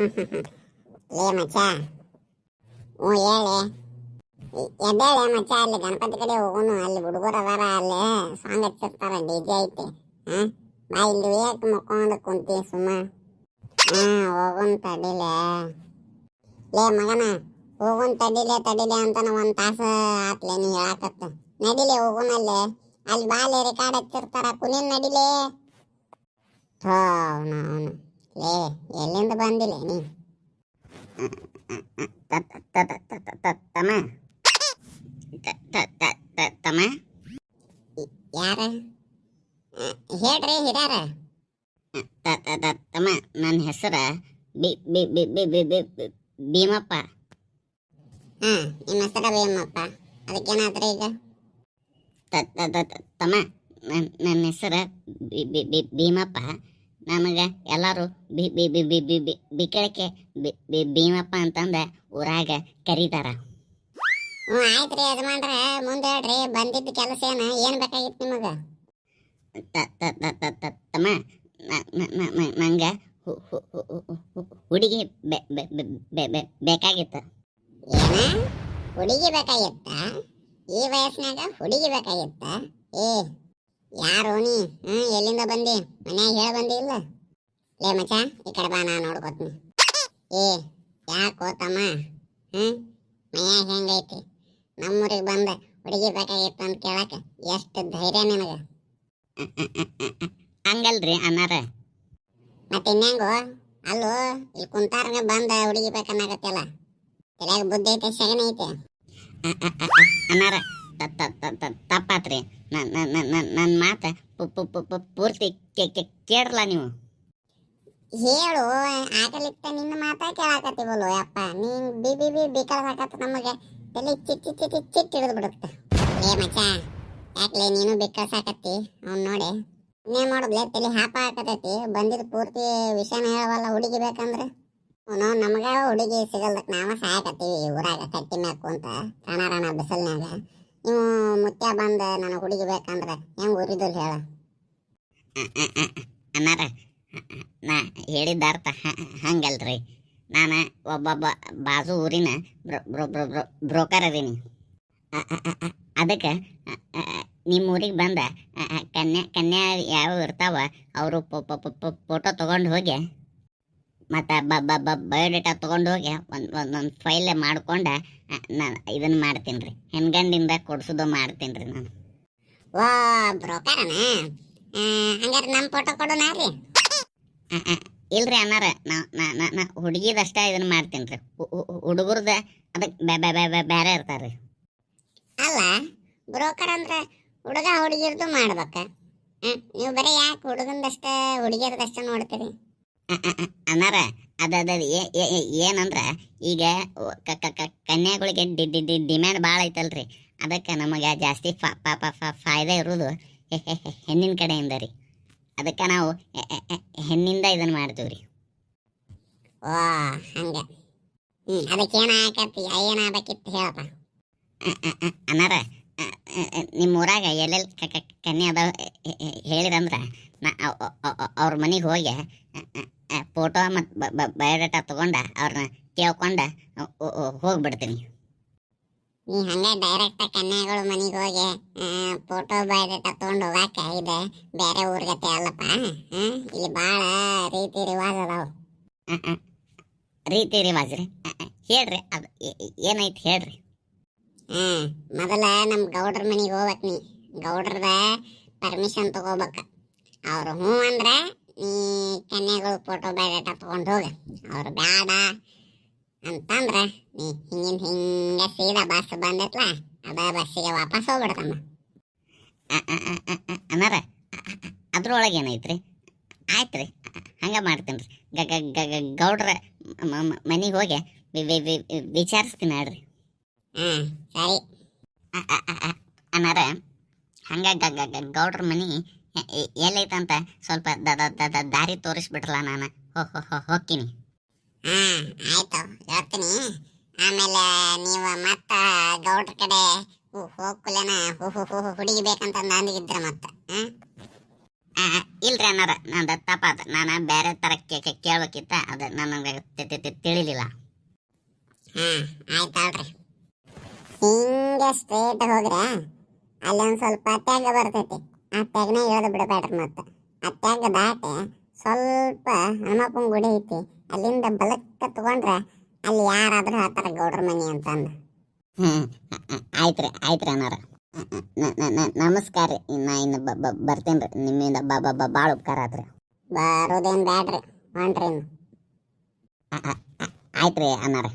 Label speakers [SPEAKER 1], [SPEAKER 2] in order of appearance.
[SPEAKER 1] ಲೇ ಮಚ್ಚ ಹ್ಞೂ ಹೇಳಿ ಎದ್ದೇಳೆ ಮಚ್ಚ ಅಲ್ಲಿ ಗಣಪತಿ ಕಡೆ ಹೋಗೋನು ಅಲ್ಲಿ ಹುಡುಗರು ಅದಾರ ಅಲ್ಲಿ ಸಾಂಗ್ ಹಚ್ಚಿರ್ತಾರ ಡಿ ಜೆ ಐತಿ ಹಾಂ ಬಾ ಇಲ್ಲಿ ಯಾಕೆ ಮಕ್ಕೊಂಡು ಕುಂತಿ ಸುಮ್ಮ ಹಾಂ ಹೋಗೋನ್ ತಡಿಲೆ ಲೇ ಮಗನ ಹೋಗೋನ್ ತಡಿಲೆ ತಡಿಲೆ ಅಂತ ಒಂದು ತಾಸು ಆತ್ಲೆ ನೀ ಹೇಳಕತ್ತ ನಡಿಲೆ ಹೋಗೋಣ ಅಲ್ಲಿ ಅಲ್ಲಿ ಬಾಲೆ ರೆಕಾರ್ಡ್ ಹಚ್ಚಿರ್ತಾರ ಕುನಿನ್ ನಡಿಲೆ ಥೋ ಅವನು ಅವನು ಲೇ ಎಲ್ಲಿಂದ ಬಂದಿಲ್ಲ ನೀ
[SPEAKER 2] ತಮ್ಮ ತಮ್ಮ
[SPEAKER 1] ಯಾರ ಹೇಳ್ರಿ ಹಿರಿಯಾರ
[SPEAKER 2] ತಮ್ಮ ನನ್ನ ಹೆಸರ ಬಿ B B B B B B- Bhimappa
[SPEAKER 1] ಹಾ ನಿಮ್ಮ ಹೆಸರ ಭೀಮಪ್ಪ ಅದಕ್ಕೇನಾದ್ರೆ ಈಗ
[SPEAKER 2] ತಮ್ಮ ನನ್ನ ನನ್ನ ಹೆಸರ ಬಿ ಬಿ ಬಿ ಭೀಮಪ್ಪ ನಮಗೆ ಎಲ್ಲರೂ B B B B B B ಬಿಕ್ಕಳಕ್ಕೆ ಬಿ ಬಿ ಭೀಮಪ್ಪ ಅಂತಂದ ಊರಾಗ ಕರೀತಾರ.
[SPEAKER 1] ಹ್ಞೂ ಆಯ್ತ್ರಿ ಯಜಮಾನ್ರ ಮುಂದೆ ಹೇಳ್ರಿ ಬಂದಿದ್ದ ಕೆಲಸ ಏನು ಏನ್ ಬೇಕಾಗಿತ್ತು ನಿಮಗೆ?
[SPEAKER 2] ತಮ್ಮ ನಂಗೆ ಹುಡುಗಿ ಬೇಕಾಗಿತ್ತು.
[SPEAKER 1] ಏನ? ಹುಡುಗಿ ಬೇಕಾಗಿತ್ತ? ಈ ವಯಸ್ಸಿನಾಗ ಹುಡುಗಿ ಬೇಕಾಗಿತ್ತ? ಏ ಯಾರು ನೀ? ಹ್ಮ್ ಎಲ್ಲಿಂದ ಬಂದಿ? ಮನ್ಯಾಗ ಹೇಳ ಬಂದಿ ಇಲ್ಲ? ಲೇ ಮಚ ಈ ಕಡೆ ಬಾ ನಾ ನೋಡ್ಕೊತೀನಿ. ಏ ಯಾಕೋ ತಮ್ಮ? ಹ್ಮ್ ಮನ್ಯಾಗ ಹೆಂಗೈತಿ ನಮ್ಮೂರಿಗೆ ಬಂದ ಹುಡುಗಿ ಬೇಕಾಗಿತ್ತು ಅಂತ ಕೇಳಕ ಎಷ್ಟು ಧೈರ್ಯ ನಿನಗ?
[SPEAKER 2] ಹಂಗಲ್ರಿ ಅನ್ನಾರ.
[SPEAKER 1] ಮತ್ತೆ ಇನ್ನೇಂಗೋ? ಅಲ್ಲೋ ಇಲ್ಲಿ ಕುಂತಾರ್ಗ ಬಂದ ಹುಡುಗಿ ಬೇಕನ್ನಾಗತ್ತಲ್ಲ ತಲೆಯಾಗ ಬುದ್ಧಿ ಐತೆ ಸೆಗಣ ಐತೆ.
[SPEAKER 2] ಅನ್ನಾರ. ತಪ್ಪಾತ್ರಿ. ನನ್ನ ಮಾತ ಪೂರ್ತಿ ಕೇಳಲ್ಲ ನೀವು.
[SPEAKER 1] ಹೇಳು ಆಗಲಿಕ್ಕೆ ನಿನ್ನ ಮಾತಾ ಕೇಳಾಕತ್ತೀವಲ್ಲ ಯಪ್ಪ. ನೀನ್ ಬಿ ಬಿ ಬಿ ಬಿಕ್ಕಳಸಾಕತ್ತ ನಮಗೆ ತಲೆ ಚಿಟ್ಟಿ ಚಿಟ್ಟಿ ಚಿಟ್ ಚಿಟ್ ಹಿಡಿದು ಬಿಡುತ್ತೆ. ಏ ಮಚ್ಚ, ಯಾಕ್ಲೆ ನೀನು ಬಿಕ್ಕಳಸಾಕತ್ತಿ ಅವ್ನು ನೋಡಿ. ನೀ ಮಾಡೋದ್ಲೆ? ತಲೆ ಹಾಪ ಹಾಕತೈತಿ ಬಂದಿದ್ ಪೂರ್ತಿ ವಿಷಯನ ಹೇಳವಲ್ಲ, ಹುಡುಗಿ ಬೇಕಂದ್ರೆ? ಅವನು ನಮಗ ಹುಡುಗಿ ಸಿಗಲ್ದಕ್ ನಾವ ಸಾಯಕತ್ತೀವಿ ಊರಾಗ ಕಟ್ಟಿ ಮ್ಯಾಗ ಕುಂತ ಕಣಾರಣ ಬಿಸಿಲ್ನ್ಯಾಗ. ನೀವು ಮುತ್ಯ ಬಂದ ನನ್ನ ಹುಡುಗಿ ಬೇಕಂದ್ರೆ ಹೆಂಗ್ ಉರಿದಲ್ ಹೇಳ.
[SPEAKER 2] ಅನ್ನಾರ ನಾ ಹೇಳಿದ ಅರ್ಥ ಹಂಗಲ್ರಿ. ನಾನು ಒಬ್ಬೊಬ್ಬ ಬಾಜು ಊರಿನ bro- bro- bro- bro- broker ಅದೀನಿ. ಅದಕ್ಕೆ ನಿಮ್ಮ ಊರಿಗೆ ಬಂದ ಕನ್ಯಾ ಕನ್ಯಾ ಯಾವ ಇರ್ತಾವ, ಅವರು ಫೋಟೋ ತಗೊಂಡು ಹೋಗಿ ಮತ್ತು ಬ ಬ ಬ ಬಯೋಡೇಟಾ ತೊಗೊಂಡು ಹೋಗಿ ಒಂದು ಒಂದೊಂದು ಫೈಲ್ ಮಾಡ್ಕೊಂಡು ನಾನು ಇದನ್ನು ಮಾಡ್ತೀನಿ ರೀ ಹೆಣ್ಗಂಡಿಂದ ಕೊಡ್ಸೋದು ಮಾಡ್ತೀನಿ ರೀ ನಾನು.
[SPEAKER 1] ವಾ ಬ್ರೋಕರನ? ಹಂಗಾರೆ ನಮ್ಮ ಫೋಟೋ ಕೊಡೋಣ ರೀ.
[SPEAKER 2] ಇಲ್ರಿ ಅನ್ನಾರ ನಾ ಹುಡುಗಿದಷ್ಟ ಇದನ್ನ ಮಾಡ್ತೀನಿ ರೀ ಹುಡುಗರ್ದ ಅದಕ್ಕೆ ಬೇರೆ ಇರ್ತಾರೆ
[SPEAKER 1] ಅಲ್ಲ ಬ್ರೋಕರ್ ಅಂದ್ರೆ ಹುಡುಗ ಹುಡುಗಿರ್ದು ಮಾಡ್ಬೇಕ. ನೀವು ಬರೀ ಯಾಕೆ ಹುಡುಗಂದಷ್ಟ ಹುಡುಗಿಯರ್ದಷ್ಟೇ ನೋಡ್ತೀರಿ?
[SPEAKER 2] ಅನ್ನಾರ ಅದ ಅದ ಏನಂದ್ರ ಈಗ ಕನ್ಯಾಗಳಿಗೆ ಡಿಮ್ಯಾಂಡ್ ಭಾಳ ಐತಲ್ರಿ. ಅದಕ್ಕೆ ನಮಗೆ ಜಾಸ್ತಿ ಫಾಯ್ದೆ ಇರೋದು ಹೆಣ್ಣಿನ ಕಡೆಯಿಂದ ರೀ. ಅದಕ್ಕೆ ನಾವು ಹೆಣ್ಣಿಂದ ಇದನ್ನ ಮಾಡ್ತೀವಿ ರೀ
[SPEAKER 1] ವಾ ಹಂಗ. ಹ್ಮ್ ಅದಕ್ಕೆ ಏನ ಆಕತಿ ಏನಾಗಬೇಕಿತ್ತು ಹೇಳಪ್ಪ
[SPEAKER 2] ಅನ್ನಾರ ನಿಮ್ಮ ಊರಾಗ ಎಲ್ಲೆಲ್ಲಿ ಕನ್ಯಾ ಅದಾವ ಹೇಳಿರಂದ್ರೆ ನಾ ಅವ್ರ ಮನೆಗೆ ಹೋಗಿ ಫೋಟೋ ಮತ್ತು ಬಯೋಡೇಟಾ ತೊಗೊಂಡ ಅವ್ರನ್ನ ಕೇಳ್ಕೊಂಡ ಹೋಗ್ಬಿಡ್ತೀನಿ.
[SPEAKER 1] ನೀ ಹಂಗೆ ಡೈರೆಕ್ಟ್ ಕನ್ಯಾಗಳು ಮನೆಗೆ ಹೋಗಿ ಫೋಟೋ ಬಯೋಡೇಟಾ ತಗೊಂಡು ಹೋಗಾಕ ಇದೆ ಬೇರೆ ಊರ್ಗತೆ ಅಲ್ಲಪ್ಪ ಇಲ್ಲಿ ಭಾಳ ರೀತಿ ರಿವಾಜ್ ಅದಾವ.
[SPEAKER 2] ರೀತಿ ರಿವಾಜ್ ರೀ? ಹೇಳ್ರಿ ಅದು ಏನೈತಿ ಹೇಳ್ರಿ.
[SPEAKER 1] ಹ್ಮ್ ಮೊದಲ ನಮ್ಮ ಗೌಡ್ರ ಮನೆಗೆ ಹೋಗ್ಬೇಕು ನೀ. ಗೌಡ್ರದ ಪರ್ಮಿಷನ್ ತಗೋಬೇಕು. ಅವ್ರು ಹ್ಞೂ ಅಂದ್ರೆ ನೀ ಕನ್ಯಾಗಳು ಫೋಟೋ ಬಯೋಡೇಟಾ ತಗೊಂಡು ಹೋಗ. ಅವ್ರು ಬ್ಯಾಡ ಅಂತಂದ್ರೆ ನೀ ಹಿಂಗಿನ ಹಿಂಗೆ ಸೀದಾ ಬಸ್ ಬಂದೈತ್ಲ ಅದ ಬಸ್ಸಿಗೆ ವಾಪಸ್ ಹೋಗ್ಬಿಡ್ತಮ್ಮ.
[SPEAKER 2] ಅನ್ನಾರ ಅದ್ರೊಳಗೆ ಏನೈತ್ರಿ? ಆಯ್ತು ರೀ ಹಂಗೆ ಮಾಡ್ತೀನಿ ರೀ. ಗ ಗೌಡ್ರ ಮನೆಗೆ ಹೋಗಿ ವಿಚಾರಿಸ್ತೀನಿ ಹೇಳ್ರಿ.
[SPEAKER 1] ಹ್ಮ್ ಸರಿ.
[SPEAKER 2] ಅನ್ನಾರ ಹಂಗೆ ಗೌಡ್ರ ಮನೆ ಎಲ್ಲೈತಂತ? ಸ್ವಲ್ಪ ದಾರಿ ತೋರಿಸ್ಬಿಟ್ರಲ್ಲ ನಾನು. ಹೋಗ್ತೀನಿ.
[SPEAKER 1] ಹಾ ಆಯ್ತು. ಹೇಳ್ತೀನಿ. ಆಮೇಲೆ ನೀವು ಮತ್ತ ಗೌಡ್ರ ಕಡೆ ಹೋಗ್ಕುಲೇನ? ಹುಡುಗಿ ಬೇಕಂತ ಅಂದಿದ್ರ ಮತ್ತ
[SPEAKER 2] ಇಲ್ರಿ ಅನ್ನಾರ ನಂದು ತಪ್ಪಾದ. ನಾನು ಬೇರೆ ಥರ ಕೇಳ್ಬೇಕಿತ್ತ. ಅದು ನನಗೆ ತಿಳಿಲಿಲ್ಲ.
[SPEAKER 1] ಹ್ಮ್ ಆಯ್ತಾಳ್ರಿ ಹಿಂಗೆ ಸ್ಟ್ರೇಟ್ ಹೋಗ್ರೆ ಅಲ್ಲೊಂದು ಸ್ವಲ್ಪ ತೆಗ ಬರ್ತೈತಿ. ಆ ತೆಗ್ನ ಇಳಿದು ಬಿಡಬೇಡ್ರಿ ಮತ್ತೆ. ಆ ದಾಟೆ ಸ್ವಲ್ಪ ಹನುಮಪ್ಪನ ಗುಡಿ ಐತಿ ಅಲ್ಲಿಂದ ಬಲಕ್ಕ ತಗೊಂಡ್ರೆ ಅಲ್ಲಿ ಯಾರಾದರೂ ಹತ್ತಾರ ಗೌಡ್ರ ಮನಿ ಅಂತಂದು.
[SPEAKER 2] ಆಯ್ತ್ರಿ ಆಯ್ತ್ರಿ ಅನ್ನಾರ ನ- ನ- ನ- ನಮಸ್ಕಾರ ರೀ. ನಾ ಇನ್ನು ಬರ್ತೇನೆ ರೀ. ನಿಮ್ಮಿಂದ ಬಾ ಬಾ ಭಾಳ ಉಪಕಾರ ಆತ್ರಿ.
[SPEAKER 1] ಬರೋದೇನ್ ಬ್ಯಾಡ್ರಿ ಹೊಂಟ್ರಿ ಇನ್ನು.
[SPEAKER 2] ಆಯ್ತ್ರಿ ಅನ್ನಾರ